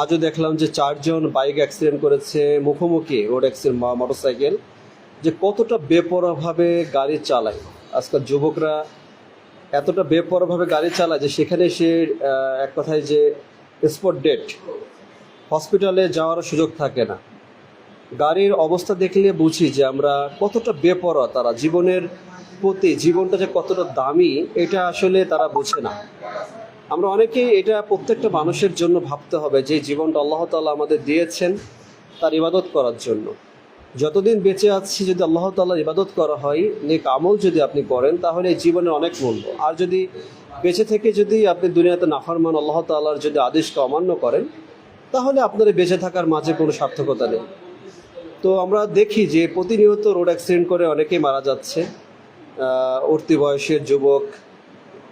আজও দেখলাম যে চারজন বাইক অ্যাক্সিডেন্ট করেছে, মুখোমুখি রোড অ্যাক্সিডেন্ট বা মোটরসাইকেল যে কতটা বেপরোয়াভাবে গাড়ি চালায়। আজকাল যুবকরা এতটা বেপরোয়াভাবে গাড়ি চালায় যে সেখানে সে এক কথায় যে স্পট ডেট হসপিটালে যাওয়ার সুযোগ থাকে না। গাড়ির অবস্থা দেখলে বুঝি যে আমরা কতটা বেপরোয়া তারা। জীবনের প্রতি, জীবনটা যে কতটা দামি, এটা আসলে তারা বোঝে না। আমরা অনেকেই এটা প্রত্যেকটা মানুষের জন্য ভাবতে হবে যে জীবনটা আল্লাহ তাআলা আমাদের দিয়েছেন তার ইবাদত করার জন্য। যতদিন বেঁচে আছি যদি আল্লাহ তাল্লাহ ইবাদত করা হয়, নেক আমল যদি আপনি করেন, তাহলে এই জীবনের অনেক মূল্য। আর যদি বেঁচে থেকে যদি আপনি দুনিয়াতে নাফারমান আল্লাহ তাল্লাহর যদি আদেশকে অমান্য করেন, তাহলে আপনার বেঁচে থাকার মাঝে কোনো সার্থকতা নেই। তো আমরা দেখি যে প্রতিনিয়ত রোড অ্যাক্সিডেন্ট করে অনেকেই মারা যাচ্ছে। উঠতি বয়সের যুবক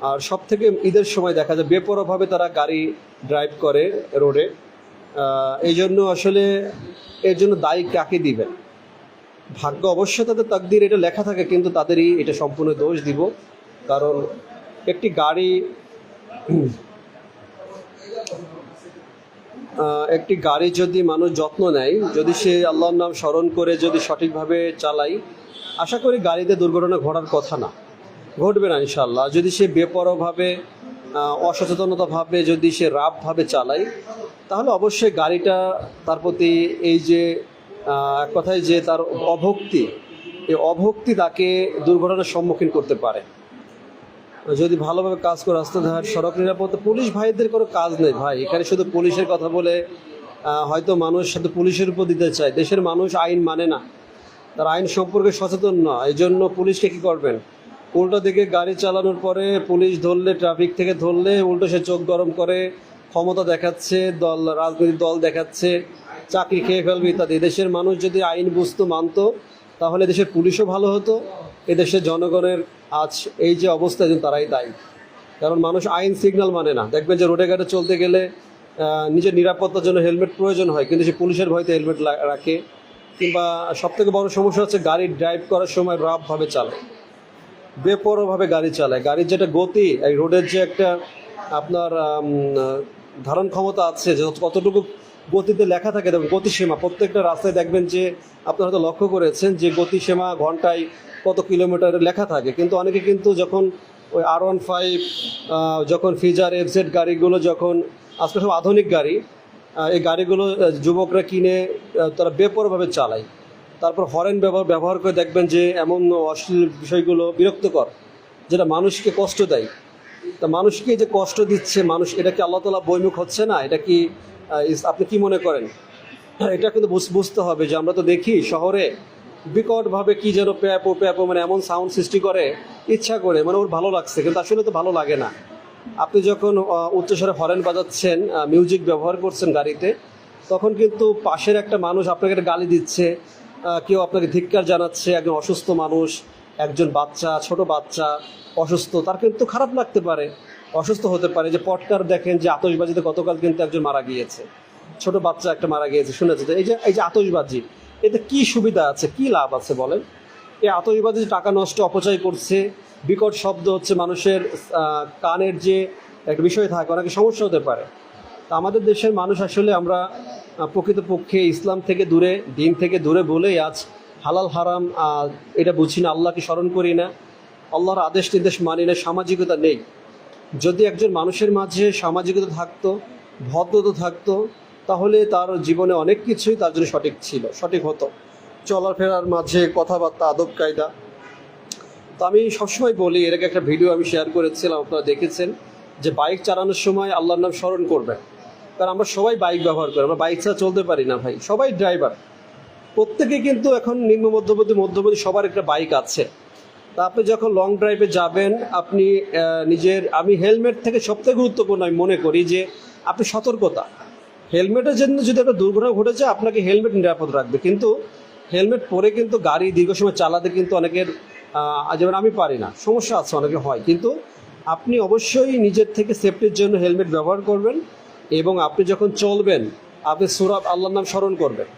আর সব থেকে ঈদের সময় দেখা যায় বেপরোভাবে তারা গাড়ি ড্রাইভ করে রোডে এই জন্য আসলে এর জন্য দায়ী কাকে দিবেন? ভাগ্য অবশ্য তাদের তাকদির এটা লেখা থাকে, কিন্তু তাদেরই এটা সম্পূর্ণ দোষ দিব। কারণ একটি গাড়ি একটি গাড়ি যদি মানুষ যত্ন নেয়, যদি সে আল্লাহর নাম স্মরণ করে যদি সঠিকভাবে চালায়, আশা করি গাড়িতে দুর্ঘটনা ঘটার কথা না। ঘটবে না ইনশাল্লাহ যদি সে বেপরোভাবে অসচেতনতাভাবে যদি সে রাফভাবে চালায়, তাহলে অবশ্যই গাড়িটা তার প্রতি এই যে এক কথায় যে তার অভক্তি, এই অভক্তি তাকে দুর্ঘটনার সম্মুখীন করতে পারে। যদি ভালোভাবে কাজ করে রাস্তাঘাট সড়ক নিরাপত্তা, পুলিশ ভাইদের কোনো কাজ নেই ভাই। এখানে শুধু পুলিশের কথা বলে হয়তো মানুষ শুধু পুলিশের উপর দিতে চায়। দেশের মানুষ আইন মানে না। তার আইন সম্পর্কে সচেতন না। এই জন্য পুলিশকে কী করবেন? উল্টো দিকে গাড়ি চালানোর পরে পুলিশ ধরলে, ট্রাফিক থেকে ধরলে উল্টো সে চোখ গরম করে ক্ষমতা দেখাচ্ছে, দল, রাজনৈতিক দল দেখাচ্ছে, চাকরি খেয়ে ফেলবে ইত্যাদি। দেশের মানুষ যদি আইন বুঝতো, মানতো, তাহলে দেশের পুলিশও ভালো হতো, এদেশের জনগণের আজ এই যে অবস্থা তারাই দায়ী। কারণ মানুষ আইন সিগন্যাল মানে না। দেখবেন যে রোডে ঘাটে চলতে গেলে নিজের নিরাপত্তার জন্য হেলমেট প্রয়োজন হয়, কিন্তু সে পুলিশের ভয়তে হেলমেট রাখে। কিংবা সব থেকে বড় সমস্যা হচ্ছে গাড়ি ড্রাইভ করার সময় রাফভাবে চালায়। বেপরোভাবে গাড়ি চালায়। গাড়ির যেটা গতি, এই রোডের যে একটা আপনার ধারণ ক্ষমতা আছে, যে কতটুকু গতিতে লেখা থাকে, দেখুন, গতিসীমা। প্রত্যেকটা রাস্তায় দেখবেন যে, আপনারা হয়তো লক্ষ্য করেছেন যে, গতিসীমা ঘন্টায় কত কিলোমিটার লেখা থাকে। কিন্তু অনেকে কিন্তু যখন ওই আর ওয়ান ফাইভ যখন ফিজার এফজেড গাড়িগুলো যখন আজকে সব আধুনিক গাড়ি এই গাড়িগুলো যুবকরা কিনে তারা বেপরোভাবে চালায়। তারপর হরেন ব্যবহার ব্যবহার করে দেখবেন যে এমন অশ্লীল বিষয়গুলো বিরক্তকর, যেটা মানুষকে কষ্ট দেয়। তা মানুষকে যে কষ্ট দিচ্ছে, মানুষ, এটা কি আল্লাহ তালা বৈমুখ হচ্ছে না? এটা কি আপনি কি মনে করেন? এটা কিন্তু বুঝ- বুঝতে হবে যে আমরা তো দেখি শহরে বিকটভাবে কি যেন প্যাপো প্যাপো মানে এমন সাউন্ড সৃষ্টি করে, ইচ্ছা করে মানে ওর ভালো লাগছে, কিন্তু আসলে তো ভালো লাগে না। আপনি যখন উচ্চস্বরে হরেন বাজাচ্ছেন মিউজিক ব্যবহার করছেন গাড়িতে, তখন কিন্তু পাশের একটা মানুষ আপনাকে গালি দিচ্ছে কেউ আপনাকে ধিক্কার জানাচ্ছে, একজন অসুস্থ মানুষ, একজন বাচ্চা, ছোট বাচ্চা, অসুস্থ, তার কিন্তু খারাপ লাগতে পারে, অসুস্থ হতে পারে। যে পটকার দেখেন যে আতশবাজিতে গতকাল কিন্তু একজন মারা গিয়েছে। ছোট বাচ্চা একটা মারা গিয়েছে শুনেছে এই যে এই যে আতশবাজি, এতে কি সুবিধা আছে, কি লাভ আছে বলেন? এই আতশবাজি টাকা নষ্ট, অপচয় করছে, বিকট শব্দ হচ্ছে মানুষের কানের যে একটা বিষয় থাকে, অনেকে সমস্যা হতে পারে। তা আমাদের দেশের মানুষ আসলে আমরা প্রকৃতপক্ষে ইসলাম থেকে দূরে, দিন থেকে দূরে বলেই আজ হালাল, হারাম এটা বুঝি না, আল্লাহকে স্মরণ করি না। আল্লাহর আদেশ নির্দেশ মানি না, সামাজিকতা নেই। যদি একজন মানুষের মাঝে সামাজিকতা থাকতো, ভদ্রতা থাকতো, তাহলে তার জীবনে অনেক কিছুই তার জন্য সঠিক ছিল, সঠিক হতো। চলাফেরার মাঝে কথাবার্তা, আদব কায়দা। তো আমি সবসময় বলি, এর আগে একটা ভিডিও আমি শেয়ার করেছিলাম, আপনারা দেখেছেন, যে বাইক চালানোর সময় আল্লাহর নাম স্মরণ করবেন। কারণ আমরা সবাই বাইক ব্যবহার করি, আমরা বাইক ছাড়া চলতে পারি না ভাই, সবাই ড্রাইভার প্রত্যেকে কিন্তু এখন নিম্ন মধ্যবর্তী মধ্যবর্তী সবার একটা বাইক আছে। তা আপনি যখন লং ড্রাইভে যাবেন, আপনি নিজের, আমি হেলমেট থেকে সবথেকে গুরুত্বপূর্ণ আমি মনে করি যে আপনি সতর্কতা। হেলমেটের জন্য যদি একটা দুর্ঘটনা ঘটেছে আপনাকে হেলমেট নিরাপদ রাখবে। কিন্তু হেলমেট পরে কিন্তু গাড়ি দীর্ঘ সময় চালাতে কিন্তু অনেকের যেমন আমি পারি না, সমস্যা আছে, অনেকে হয়। কিন্তু আপনি অবশ্যই নিজের থেকে সেফটির জন্য হেলমেট ব্যবহার করবেন। এবং আপনি যখন চলবেন, আপনি সুরাব আল্লাহর নাম স্মরণ করবেন।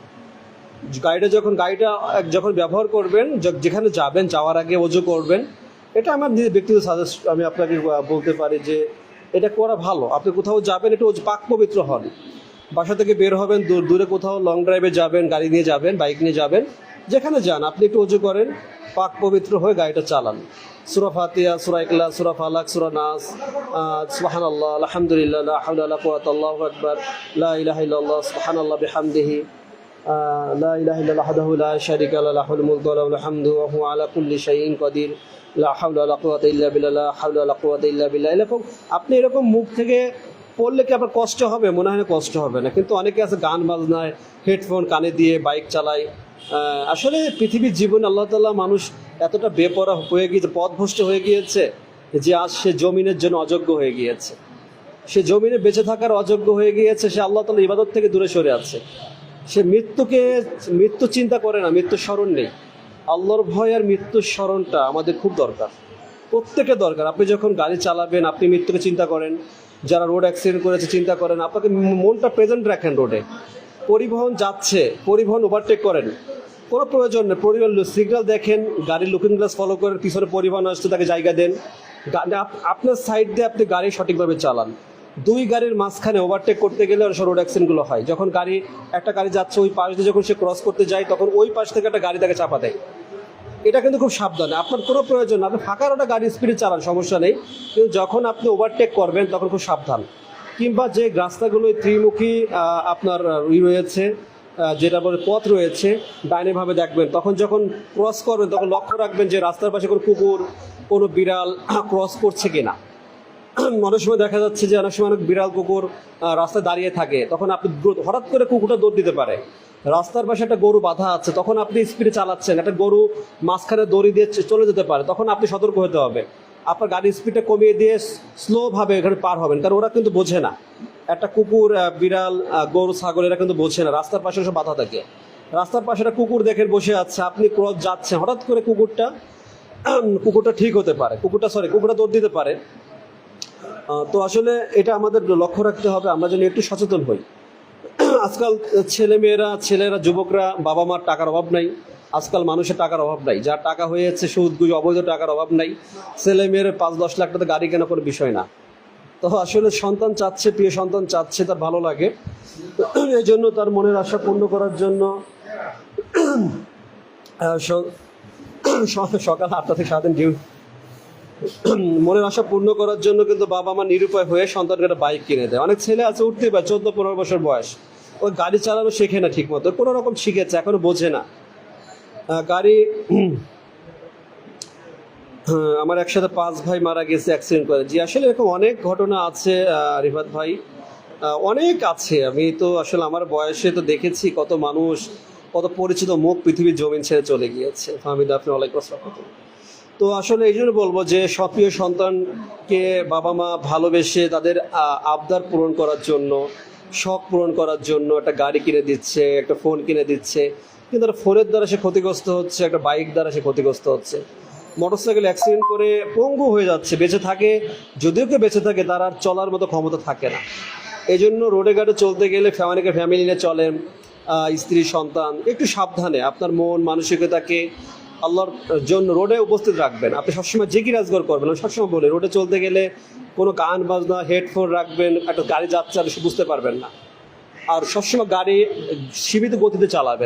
গাড়িটা যখন গাড়িটা যখন ব্যবহার করবেন যেখানে যাবেন, যাওয়ার আগে অজু করবেন, এটা আমার নিজের ব্যক্তিগত সাজেস্ট আমি আপনাকে বলতে পারি যে এটা করা ভালো। আপনি কোথাও যাবেন, একটু পাক পবিত্র হন। বাসা থেকে বের হবেন, দূরে কোথাও লং ড্রাইভে যাবেন, গাড়ি নিয়ে যাবেন বাইক নিয়ে যাবেন যেখানে যান, আপনি একটু উঁচু করেন, পাক পবিত্র হয়ে গাড়িটা চালান। সুরা ফাতিয়া সুরা ইকলা সুরা ফালাক, সুরা নাস সুহান আল্লাহ আলহামদুলিল্লাহ হাউল্লাহ কুয়াত আল্লাহ আকবর লাহ সুহান আল্লাহ বেহামদিহি আপনি এরকম মুখ থেকে পড়লে কি আপনার কষ্ট হবে? মনে হয় কষ্ট হবে না। কিন্তু অনেকে আছে গান বাজনায়, হেডফোন কানে দিয়ে বাইক চালায়। আসলে পৃথিবীর জীবন আল্লাহ তাআলা মানুষ এতটা বেপরা হয়ে গিয়েছে পথভ্রষ্ট হয়ে গিয়েছে যে আজ সে জমিনের জন্য অযোগ্য হয়ে গিয়েছে। সে জমিনে বেঁচে থাকার অযোগ্য হয়ে গিয়েছে, সে আল্লাহ তালা ইবাদত থেকে দূরে সরে আছে। সে মৃত্যুকে, মৃত্যু চিন্তা করে না, মৃত্যুর স্মরণ নেই। আল্লাহর ভয় আর মৃত্যুর স্মরণটা আমাদের খুব দরকার। প্রত্যেকের দরকার। আপনি যখন গাড়ি চালাবেন, আপনি মৃত্যুকে চিন্তা করেন, যারা রোড অ্যাক্সিডেন্ট করেছে চিন্তা করেন, আপনাকে মনটা প্রেজেন্ট রাখেন রোডে। পরিবহন যাচ্ছে, পরিবহন ওভারটেক করেন। কোনো প্রয়োজন নেই, পরিবহন সিগন্যাল দেখেন, গাড়ির লুকিং গ্লাস ফলো করেন, পিছনে পরিবহন আসছে, তাকে জায়গা দেন। আপনার সাইড দিয়ে আপনি গাড়ি সঠিকভাবে চালান। দুই গাড়ির মাঝখানে ওভারটেক করতে গেলে অনেক রোড অ্যাক্সিডেন্টগুলো হয়। যখন গাড়ি, একটা গাড়ি যাচ্ছে ওই পাশ দিয়ে যখন সে ক্রস করতে যায়, তখন ওই পাশ থেকে একটা গাড়ি তাকে চাপা দেয়। এটা কিন্তু খুব সাবধানে। আপনার কোনো প্রয়োজন না আপনি ফাঁকার রোডে গাড়ি স্পিডে চালান, সমস্যা নেই। কিন্তু যখন আপনি ওভারটেক করবেন, তখন খুব সাবধান। কিংবা যে রাস্তাগুলো ত্রিমুখী আপনার রয়েছে যেটা বলে পথ রয়েছে, ডাইনে ভাবে দেখবেন। তখন যখন ক্রস করবেন, তখন লক্ষ্য রাখবেন যে রাস্তার পাশে কোনো কুকুর, কোনো বিড়াল ক্রস করছে কিনা। অনেক সময় দেখা যাচ্ছে যে অনেক সময় অনেক বিড়াল, কুকুর রাস্তায় দাঁড়িয়ে থাকে। তখন আপনি হঠাৎ করে কুকুরটা দৌড় দিতে পারে। রাস্তার পাশে একটা গরু বাঁধা আছে, তখন আপনি স্পিডে চালাচ্ছেন। একটা গরু মাঝখানে দড়ি দিয়ে চলে যেতে পারে, তখন আপনি সতর্ক হতে হবে। আপনার গাড়ির স্পিডটা কমিয়ে দিয়ে স্লো ভাবে এখানে পার হবেন, কারণ ওরা কিন্তু বোঝে না। একটা কুকুর বিড়াল গরু, ছাগল, এরা কিন্তু বোঝে না। রাস্তার পাশে সব বাধা থাকে। রাস্তার পাশে একটা কুকুর দেখে বসে আছে, আপনি ক্রস যাচ্ছেন, হঠাৎ করে কুকুরটা কুকুরটা ঠিক হতে পারে। কুকুরটা সরি কুকুরটা দৌড় দিতে পারে। তো আসলে এটা আমাদের লক্ষ্য রাখতে হবে, আমরা যেন একটু সচেতন হই। আজকাল ছেলে মেয়েরা ছেলেরা, যুবকরা বাবা মার টাকার অভাব নাই। আজকাল মানুষের টাকার অভাব নাই। যার টাকা হয়ে হয়েছে, সুদ গুজ অবৈধ টাকার অভাব নাই। ছেলে মেয়ের পাঁচ, দশ লাখ টাকা গাড়ি কেনা কোনো বিষয় না। তো আসলে সন্তান চাচ্ছে, প্রিয় সন্তান চাচ্ছে, তার ভালো লাগে। এই জন্য তার মনের আশা পূর্ণ করার জন্য সকাল আটটা থেকে সারাদিন ডিউটি মনের আশা পূর্ণ করার জন্য কিন্তু বাবা মা নিরুপায় হয়ে সন্তানকে একটা বাইক কিনে দেয়। অনেক ছেলে আছে উঠতে পারে, চোদ্দ, পনেরো বছর বয়স। ওই গাড়ি চালানো শেখে না ঠিক মতো কোনো রকম শিখেছে, এখনও বোঝে না। গাড়ি আমার একসাথে পাঁচ ভাই মারা গেছে অ্যাক্সিডেন্ট করে। জি, আসলে এরকম অনেক ঘটনা আছে রিফাত ভাই। অনেক আছে। আমি তো আসলে আমার বয়সে তো দেখেছি কত মানুষ, কত পরিচিত মুখ পৃথিবীর জমিন ছেড়ে চলে গিয়েছে। ফাহমিদ, আপনি ওয়ালাইকুম আসসালাম। তো আসলে এই জন্য বলব যে সক্রিয় সন্তানকে বাবা মা ভালোবেসে তাদের আবদার পূরণ করার জন্য, শখ পূরণ করার জন্য একটা গাড়ি কিনে দিচ্ছে, একটা ফোন কিনে দিচ্ছে। কিন্তু একটা ফোনের দ্বারা সে ক্ষতিগ্রস্ত হচ্ছে, একটা বাইক দ্বারা সে ক্ষতিগ্রস্ত হচ্ছে। মোটরসাইকেল অ্যাক্সিডেন্ট করে পঙ্গু হয়ে যাচ্ছে, বেঁচে থাকে, যদিও কেউ বেঁচে থাকে, তার আর চলার মতো ক্ষমতা থাকে না। এই জন্য রোডে ঘাটে চলতে গেলে ফ্যামিলিকে ফ্যামিলি নিয়ে চলেন স্ত্রী, সন্তান, একটু সাবধানে আপনার মন, মানসিকতাকে আল্লাহর জন্য রোডে উপস্থিত রাখবেন। আপনি সবসময় জেগি রাজগর করবেন, আমি সবসময় বলি, রোডে চলতে গেলে কোনো গান বাজনা হেডফোন রাখবেন, একটা গাড়ি যাচ্ছে, আপনি বুঝতে পারবেন না। আর সবসময় গাড়ি সীমিত গতিতে চালাবেন।